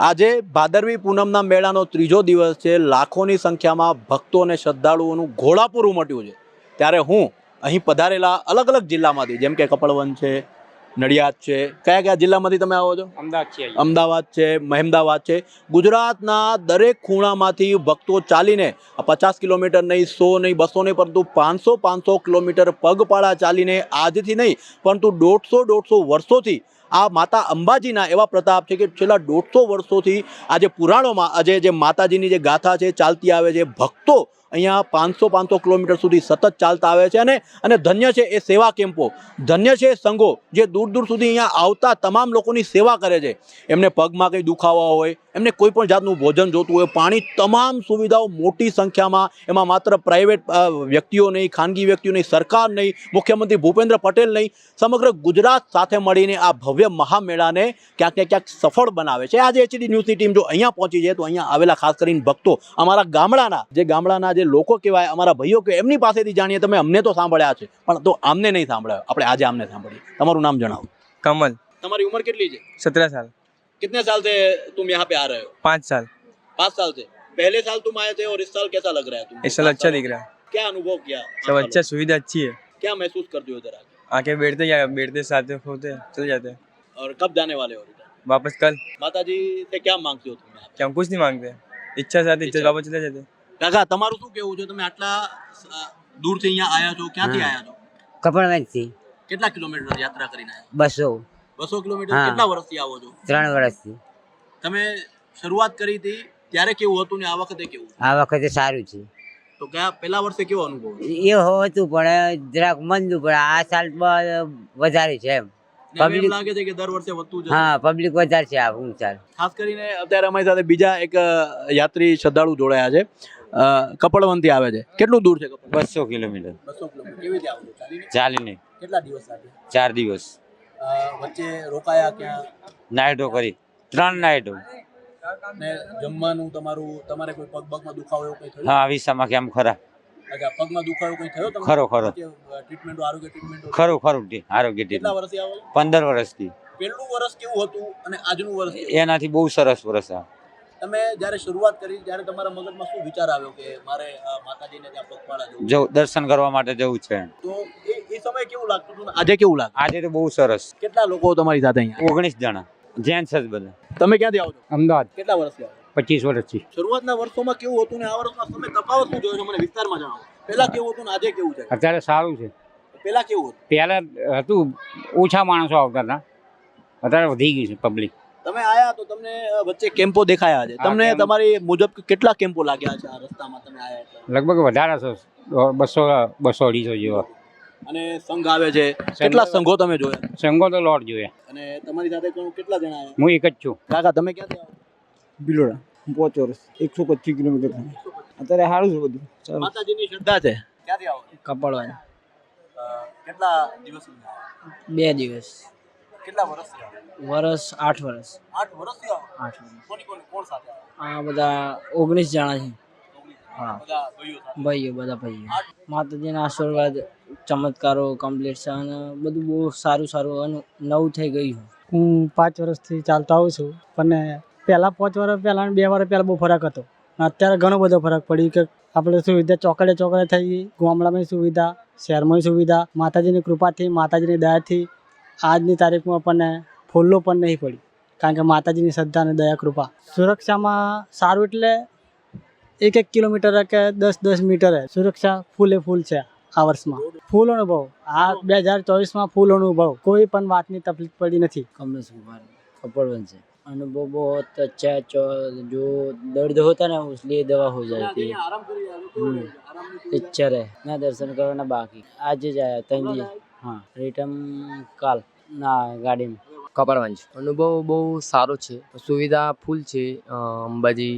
આજે ભાદરવી પૂનમના મેળાનો ત્રીજો દિવસ છે. લાખોની સંખ્યામાં ભક્તો અને શ્રદ્ધાળુઓનું ઘોડાપુર ઉમટ્યું છે. ત્યારે હું અહીં પધારેલા અલગ અલગ જિલ્લામાંથી જેમ કે કપડવન છે નડિયાદ છે કયા કયા જિલ્લામાંથી તમે આવો છો? અમદાવાદ છે અમદાવાદ છે મહેમદાવાદ છે. ગુજરાતના દરેક ખૂણામાંથી ભક્તો ચાલીને પચાસ કિલોમીટર નહીં સો નહીં બસો નહીં પરંતુ પાંચસો પાંચસો કિલોમીટર પગપાળા ચાલીને આજથી નહીં પરંતુ દોઢસો દોઢસો વર્ષોથી આ માતા અંબાજીના એવા પ્રતાપ છે કે છેલ્લા દોઢસો વર્ષોથી આજે પુરાણોમાં આજે જે માતાજીની જે ગાથા છે, ચાલતી આવે છે, ભક્તો અહીંયા પાંચસો પાંચસો કિલોમીટર સુધી સતત ચાલતા આવે છે અને અને ધન્ય છે એ સેવા કેમ્પો. ધન્ય છે સંઘો જે દૂર દૂર સુધી અહીંયા આવતા તમામ લોકોની સેવા કરે છે. એમને પગમાં કંઈ દુખાવા હોય, એમને કોઈ પણ જાતનું ભોજન જોતું હોય, પાણી તમામ સુવિધાઓ મોટી સંખ્યામાં, એમાં માત્ર પ્રાઇવેટ વ્યક્તિઓ નહીં, ખાનગી વ્યક્તિઓ નહીં, સરકાર નહીં, મુખ્યમંત્રી ભૂપેન્દ્ર પટેલ નહીં, સમગ્ર ગુજરાત સાથે મળીને આ ભવ્ય મહામેળાને ક્યાંક ને ક્યાંક સફળ બનાવે છે. આજે એચડી ન્યૂઝની ટીમ જો અહીંયા પહોંચી છે, તો અહીંયા આવેલા ખાસ કરીને ભક્તો અમારા ગામડાના જે ગામડાના જે લોકો કહેવાય અમારા ભાઈઓ કે એમની પાસેથી જાણીએ તમે અમને તો સાંભળ્યા છે પણ તો આમને નહીં સાંભળ્યા આપણે આજે આમને સાંભળીએ તમારું નામ જણાવો कमल તમારી ઉંમર કેટલી છે सत्रह साल कितने साल से तुम यहाँ पे आ रहे हो पाँच साल पाँच साल से पहले साल तुम आए थे और इस साल कैसा लग रहा है तुमको इस साल पाँच अच्छा सालों दिख रहा है में? क्या अनुभव किया पाँच सब सालों अच्छा में? सुविधा अच्छी है क्या महसूस करते हो इधर आके आके बैठते या बैठते साथ होते चल जाते और कब जाने वाले हो इधर वापस कल माता जी से क्या मांगते हो तुम यहाँ पे? क्या हम कुछ नहीं मांगते इच्छा से आते इच्छा से इच्छा। वापस चले जाते કાકા તમારું શું કેવું છે? તમે આટલા દૂરથી અહીંયા આવ્યા છો ક્યાંથી. આવ્યા છો? કપડવંશથી કેટલા કિલોમીટર યાત્રા કરીને આવ્યા બસો. બસો કિલોમીટર? કેટલા વર્ષથી આવો છો? ત્રણ વર્ષથી. તમે શરૂઆત કરી હતી ત્યારે કેવું હતું ને આ વખતે કેવું આ વખતે સારું છે. તો ગયા પહેલા વર્ષે કેવો અનુભવ એ હતું પણ જરાક મંદું પણ આ સાલ વધારે છે એમ. હવે લાગે છે કે દર વર્ષે વધતું હા પબ્લિક વધારે છે આ હું ચાલ. ખાસ કરીને અત્યારે અમારી સાથે બીજા એક યાત્રી શ્રદ્ધાળુ જોડાયા છે. અ, કપડવનથી આવે છે. કેટલું દૂર છે બસો કિલોમીટર. બસો કિલોમીટર. કેવી રીતે આવો ચાલીને? ચાલીને. કેટલા દિવસ લાગે? ચાર દિવસ. વચ્ચે રોકાયા ક્યાં? નાઇટો કરી. ત્રણ નાઇટો ને જમવાનું તમારું તમારે કોઈ પગ પગમાં દુખાવો એવું કંઈ થયું? હા વિસામાં કેમ ખરા. અચ્છા પગમાં દુખાવો કંઈ થયો તમને? ખરો ખરો. ટ્રીટમેન્ટો આરોગ્ય ટ્રીટમેન્ટો ખરું ખરું આરોગ્ય કેટલા વર્ષથી આવો? વર્ષથી. પહેલું વર્ષ કેવું હતું અને આજનું વર્ષ એનાથી બહુ સરસ વર્ષ આ. તમે જ્યારે શરૂઆત કરી ત્યારે તમારા મગજમાં શું વિચાર આવ્યો કે મારે માતાજીને ત્યાં પગપાળા જવું? જવું દર્શન કરવા માટે જવું છે. તો એ એ સમયે કેવું લાગતું હતું આજે કેવું લાગે? આજે તો બહુ સરસ. કેટલા લોકો તમારી સાથે અહીંયા? ઓગણીસ જણા. જેન જ બધા. તમે ક્યાંથી આવો છો? અમદાવાદ. કેટલા વર્ષ વર્ષથી પચીસ વર્ષથી. શરૂઆતના વર્ષોમાં કેવું હતું ને આ વર્ષમાં તમે તફાવત શું જોયો છો મને વિસ્તારમાં જણાવો. પહેલા કેવું હતું ને આજે કેવું છે? અત્યારે સારું છે. પહેલા કેવું હતું? પહેલા હતું ઓછા માણસો આવતા હતા. અત્યારે વધી ગયું છે પબ્લિક તમે આયા તો તમને વચ્ચે કેમ્પો દેખાયા છે. તમને તમારી મુજબ કેટલા કેમ્પો લાગ્યા છે આ રસ્તામાં તમે આયા એટલે? લગભગ વધારે છે. બસો બસો અઢીસો જેવા. અને સંઘ આવે છે. કેટલા સંઘો તમે જોયા? સંઘો તો લોટ જોયા અને તમારી સાથે કેટલા જણા આવ્યા? હું એક જ છું. કાકા તમે ક્યાંથી આવો બિલોડા પાંચ વર્ષ એકસો પચીસ કિલોમીટર અત્યારે સારું છે બધું. માતાજીની શ્રદ્ધા છે. ક્યાંથી આવો? કપડવાની કેટલા દિવસ બે દિવસ. કેટલા વર્ષ વર્ષ આઠ વર્ષ આઠ વર્ષ આઠ વર્ષ કોની કોની કોણ સાથે આ બધા ઓગણીસ જણા છે. હા. બધા ભાઈઓ ભાઈઓ બધા ભાઈઓ. માતાજીના આશીર્વાદ ચમત્કારો કમ્પ્લીટ છે અને બધું બહુ સારું સારું અને નવું થઈ ગયું હું પાંચ વર્ષથી ચાલતો આવું છું પણ પહેલાં પાંચ વર્ષ પહેલાં અને બે વર્ષ પહેલાં બહુ ફરક હતો. અત્યારે ઘણો બધો ફરક પડી કે આપણે સુવિધા ચોકડે ચોકડે થઈ ગઈ. ગામડામાં સુવિધા શહેરમાં સુવિધા માતાજીની કૃપાથી માતાજીની દયાથી આજની તારીખમાં આપણને ફૂલ્લો પણ નહીં પડી કારણ કે માતાજીની શ્રદ્ધા અને દયા કૃપા સુરક્ષામાં સારું એટલે એક એક કિલોમીટર કે દસ દસ મીટર સુરક્ષા ફૂલે ફૂલ છે આ વર્ષમાં ફૂલ અનુભવ આ બે હજાર ચોવીસમાં ફૂલ અનુભવ કોઈ પણ વાતની તકલીફ પડી નથી कमलेश कुमार कपड़वन से अनुभव बहुत अच्छा है जो जो दर्द होता है ना उसलिए दवा हो जाती है આરામ કરી રહ્યા છો हम्म, पिक्चर है ना दर्शन करना बाकी आज જ आया तैन हाँ હા રિટર્ન કાલ ના ગાડીમાં. કપડવંજ અનુભવ બહુ સારો છે. સુવિધા ફૂલ છે. અંબાજી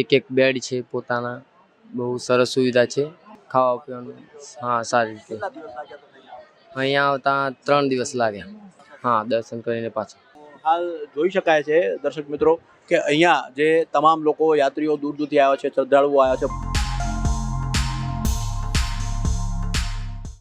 એક એક બેડ છે પોતાના. બહુ સરસ સુવિધા છે. ખાવા પીવાનું. હા સારી રીતે. અહીંયા આવતા ત્રણ દિવસ લાગ્યા હા દર્શન કરીને પાછા. હાલ જોઈ શકાય છે દર્શક મિત્રો કે અહીંયા જે તમામ લોકો યાત્રીઓ દૂર દૂરથી આવ્યા છે શ્રદ્ધાળુઓ આવ્યા છે